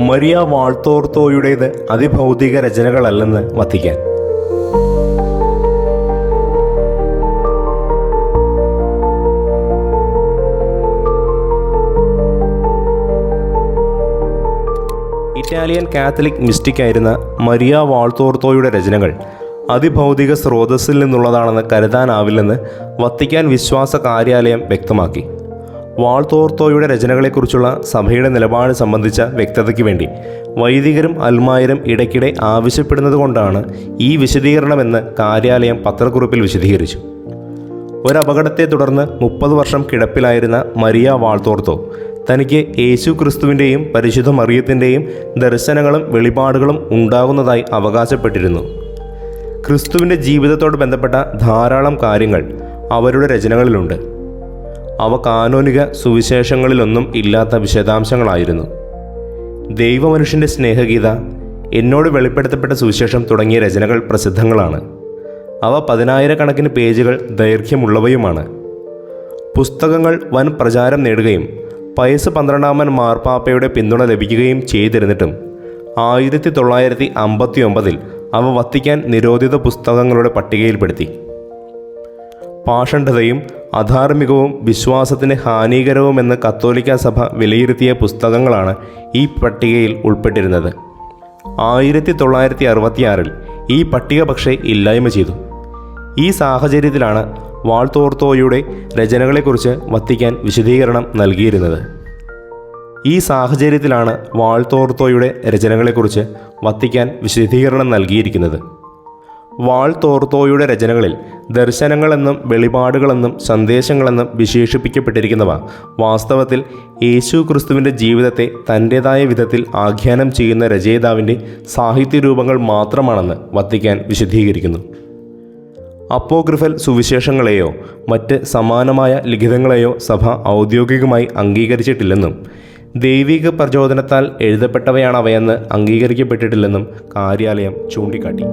Maria വാൾത്തോർത്തോയുടേത് അതിഭൗതിക രചനകളല്ലെന്ന് വത്തിക്കാൻ. ഇറ്റാലിയൻ കാത്തലിക് മിസ്റ്റിക്കായിരുന്ന മരിയ വാൾത്തോർത്തോയുടെ രചനകൾ അതിഭൗതിക സ്രോതസ്സിൽ നിന്നുള്ളതാണെന്ന് കരുതാനാവില്ലെന്ന് വത്തിക്കാൻ വിശ്വാസ കാര്യാലയം വ്യക്തമാക്കി. വാൾത്തോർത്തോയുടെ രചനകളെക്കുറിച്ചുള്ള സഭയുടെ നിലപാട് സംബന്ധിച്ച വ്യക്തതയ്ക്ക് വേണ്ടി വൈദികരും അൽമായരും ഇടയ്ക്കിടെ ആവശ്യപ്പെടുന്നതുകൊണ്ടാണ് ഈ വിശദീകരണമെന്ന് കാര്യാലയം പത്രക്കുറിപ്പിൽ വിശദീകരിച്ചു. ഒരപകടത്തെ തുടർന്ന് മുപ്പത് വർഷം കിടപ്പിലായിരുന്ന മരിയ വാൾത്തോർത്തോ തനിക്ക് യേശു ക്രിസ്തുവിന്റെയും പരിശുദ്ധ മറിയത്തിന്റെയും ദർശനങ്ങളും വെളിപാടുകളും ഉണ്ടാകുന്നതായി അവകാശപ്പെട്ടിരുന്നു. ക്രിസ്തുവിന്റെ ജീവിതത്തോട് ബന്ധപ്പെട്ട ധാരാളം കാര്യങ്ങൾ അവരുടെ രചനകളിലുണ്ട്. അവ കാനോനിക സുവിശേഷങ്ങളിലൊന്നും ഇല്ലാത്ത വിശദാംശങ്ങളായിരുന്നു. ദൈവമനുഷ്യന്റെ സ്നേഹഗീത എന്നോട് വെളിപ്പെടുത്തപ്പെട്ട സുവിശേഷം തുടങ്ങിയ രചനകൾ പ്രസിദ്ധങ്ങളാണ്. അവ പതിനായിരക്കണക്കിന് പേജുകൾ ദൈർഘ്യമുള്ളവയുമാണ്. പുസ്തകങ്ങൾ വൻ പ്രചാരം നേടുകയും പയസ് പന്ത്രണ്ടാമൻ മാർപ്പാപ്പയുടെ പിന്തുണ ലഭിക്കുകയും ചെയ്തിരുന്നിട്ടും ആയിരത്തി തൊള്ളായിരത്തി അമ്പത്തി ഒമ്പതിൽ അവ വത്തിക്കാൻ നിരോധിത പുസ്തകങ്ങളുടെ പട്ടികയിൽപ്പെടുത്തി. പാഷണ്ഡതയും അധാർമികവും വിശ്വാസത്തിന് ഹാനികരവുമെന്ന് കത്തോലിക്ക സഭ വിലയിരുത്തിയ പുസ്തകങ്ങളാണ് ഈ പട്ടികയിൽ ഉൾപ്പെട്ടിരുന്നത്. ആയിരത്തി തൊള്ളായിരത്തി അറുപത്തിയാറിൽ ഈ പട്ടിക പക്ഷേ ഇല്ലായ്മ ചെയ്തു. ഈ സാഹചര്യത്തിലാണ് വാൾത്തോർത്തോയുടെ രചനകളെക്കുറിച്ച് വത്തിക്കാൻ വിശദീകരണം നൽകിയിരുന്നത്. ഈ സാഹചര്യത്തിലാണ് വാൾത്തോർത്തോയുടെ രചനകളെക്കുറിച്ച് വത്തിക്കാൻ വിശദീകരണം നൽകിയിരിക്കുന്നത്. വാൾത്തോർത്തോയുടെ രചനകളിൽ ദർശനങ്ങളെന്നും വെളിപാടുകളെന്നും സന്ദേശങ്ങളെന്നും വിശേഷിപ്പിക്കപ്പെട്ടിരിക്കുന്നവ. വാസ്തവത്തിൽ യേശു ക്രിസ്തുവിന്റെ ജീവിതത്തെ തന്റേതായ വിധത്തിൽ ആഖ്യാനം ചെയ്യുന്ന രചയിതാവിന്റെ സാഹിത്യരൂപങ്ങൾ മാത്രമാണെന്ന് വത്തിക്കാൻ വിശദീകരിക്കുന്നു. അപ്പോഗ്രിഫൽ സുവിശേഷങ്ങളെയോ മറ്റ് സമാനമായ ലിഖിതങ്ങളെയോ സഭ ഔദ്യോഗികമായി അംഗീകരിച്ചിട്ടില്ലെന്നും ദൈവിക പ്രചോദനത്താൽ എഴുതപ്പെട്ടവയാണവയെന്ന് അംഗീകരിക്കപ്പെട്ടിട്ടില്ലെന്നും കാര്യാലയം ചൂണ്ടിക്കാട്ടി.